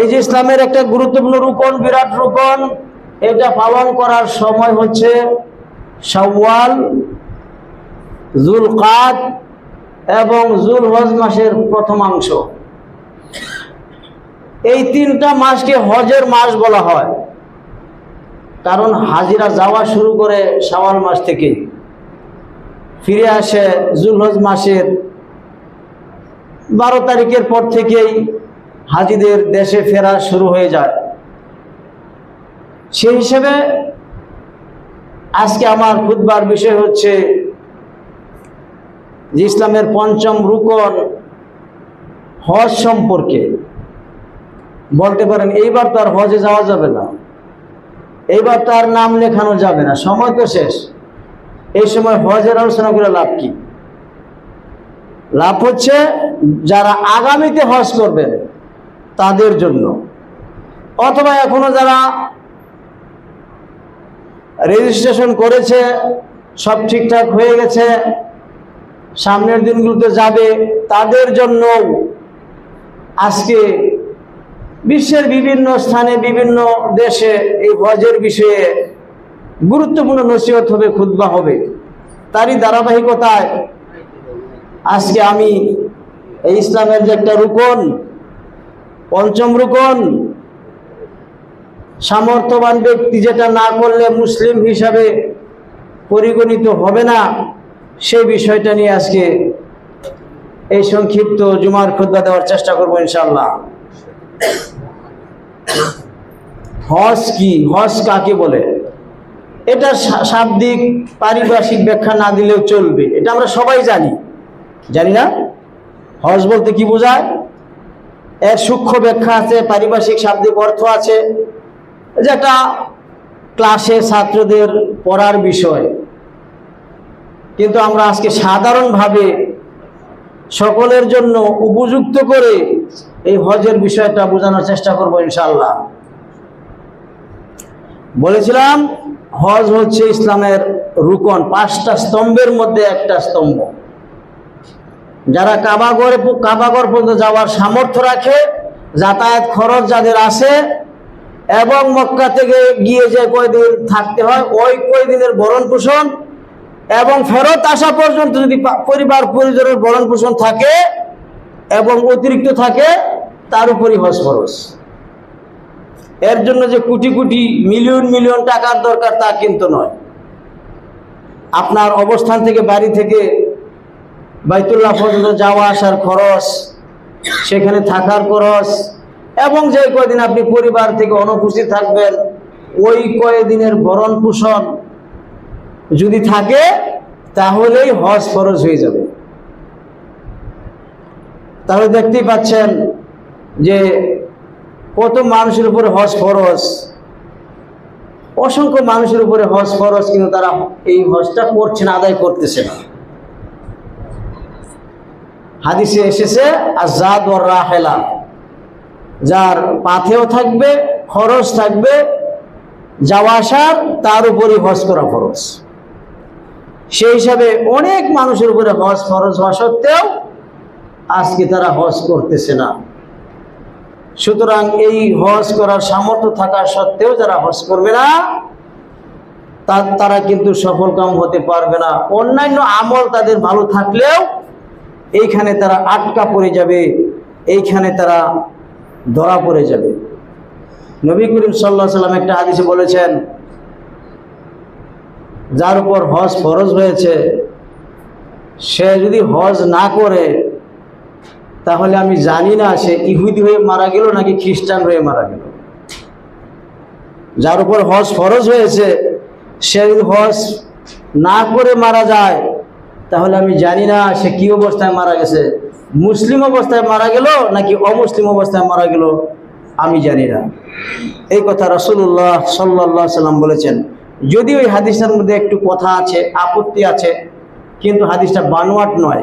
এই যে ইসলামের একটা গুরুত্বপূর্ণ রুকন, বিরাট রুকন, এটা পালন করার সময় হচ্ছে শাওয়াল জুল কাদ এবং জুল হজ মাসের প্রথমাংশ এই তিনটা মাসকে হজের মাস বলা হয়। কারণ হাজিরা যাওয়া শুরু করে শাওয়াল মাস থেকে। ফিরে আসে জুলহজ মাসের বারো তারিখের পর থেকেই হাজিদের দেশে ফেরা শুরু হয়ে যায়। সেই হিসেবে আজকে আমার খুদবার বিষয় হচ্ছে ইসলামের পঞ্চম রুকন হজ সম্পর্কে। বলতে পারেন, এইবার তো আর হজে যাওয়া যাবে না। এইবার তো আর নাম লেখানো যাবে না। সময় তো শেষ। এই সময় হজের আলোচনা করে লাভ কি? লাভ হচ্ছে যারা আগামীতে হজ করবেন। তাদের জন্য। অথবা এখনও যারা রেজিস্ট্রেশন করেছে, সব ঠিকঠাক হয়ে গেছে, সামনের দিনগুলোতে যাবে, তাদের জন্য আজকে বিশ্বের বিভিন্ন স্থানে, বিভিন্ন দেশে এই হজের বিষয়ে গুরুত্বপূর্ণ নসিহত হবে খুদ্া হবে। তারই ধারাবাহিকতায় আজকে আমি এই ইসলামের যে একটা রুকন পঞ্চম রুকন। সামর্থ্যবান ব্যক্তি যেটা না করলে মুসলিম হিসাবে পরিগণিত হবে না। সেই বিষয়টা নিয়ে আজকে এই সংক্ষিপ্ত জুমার খুদ্া দেওয়ার চেষ্টা করব ইনশাল্লাহ হজ কি? হজ কাকে বলে? এটা শাব্দিক, পারিভাষিক ব্যাখ্যা না দিলেও চলবে। এটা আমরা সবাই জানি। জানি না? হজ বলতে কি বোঝায়? এর সূক্ষ্ম ব্যাখ্যা আছে, পারিভাষিক শাব্দিক অর্থ আছে। যেটা ক্লাসে ছাত্রদের পড়ার বিষয়। কিন্তু আমরা আজকে সাধারণভাবে সকলের জন্য উপযুক্ত করে এই হজের বিষয়টা বোঝানোর চেষ্টা করব ইনশাল্লাহ বলেছিলাম, হজ হচ্ছে ইসলামের রুকন, পাঁচটা স্তম্ভের মধ্যে একটা স্তম্ভ। যারা কাবাগড়ে কাবাগড় পর্যন্ত যাওয়ার সামর্থ্য রাখে, যাতায়াত খরচ যাদের আছে, এবং মক্কা থেকে গিয়ে যে কয়দিন থাকতে হয়, ওই কয়দিনের ভরণ পোষণ এবং ফেরত আসা পর্যন্ত যদি পরিবার পরিজনের ভরণ পোষণ থাকে এবং অতিরিক্ত থাকে, তার উপরই হজ খরচ এর জন্য যে কোটি কোটি মিলিয়ন মিলিয়ন টাকার দরকার তা কিন্তু নয়। আপনার অবস্থান থেকে, বাড়ি থেকে বাইতুল্লাহ পর্যন্ত যাওয়া আসার খরচ, সেখানে থাকার খরচ, এবং যে কয়দিন আপনি পরিবার থেকে অনুপস্থিত থাকবেন, ওই কয়দিনের ভরণ পোষণ যদি থাকে, তাহলেই হজ খরচ হয়ে যাবে। তাহলে দেখতেই পাচ্ছেন যে কত মানুষের উপরে হজ ফরজ, অসংখ্য মানুষের উপরে হজ ফরজ, কিন্তু তারা এই হজটা করছে না, আদায় করতেছে না। হাদিসে এসেছে, আজাদ ও রাহেলা। যার পাথেও থাকবে, খরচ থাকবে, যাওয়া আসার, তার উপরই হজ করা খরচ সেই হিসাবে অনেক মানুষের উপরে হজ খরচ হওয়া সত্ত্বেও আজকে তারা হজ করতেছে না। সুতরাং এই হজ করার সামর্থ্য থাকা সত্ত্বেও যারা হজ করবে না তারা কিন্তু সফল কাম হতে পারবে না। অন্যান্য আমল তাদের ভালো থাকলেও এইখানে তারা আটকা পড়ে যাবে, এইখানে তারা ধরা পড়ে যাবে। নবী করিম সাল্লাহ সাল্লাম একটা হাদিসে বলেছেন, যার উপর হজ ফরজ হয়েছে, সে যদি হজ না করে, তাহলে আমি জানি না সে ইহুদি হয়ে মারা গেল নাকি খ্রিস্টান হয়ে মারা গেল। যার উপর হজ ফরজ হয়েছে, সে যদি হজ না করে মারা যায় তাহলে আমি জানি না সে কি অবস্থায় মারা গেছে। মুসলিম অবস্থায় মারা গেল নাকি অমুসলিম অবস্থায় মারা গেল আমি জানি না। এই কথা রসুল্লাহ সাল্লাহ সাল্লাম বলেছেন। যদি ওই হাদিসটার মধ্যে একটু কথা আছে, আপত্তি আছে, কিন্তু হাদিসটা বানোয়াট নয়।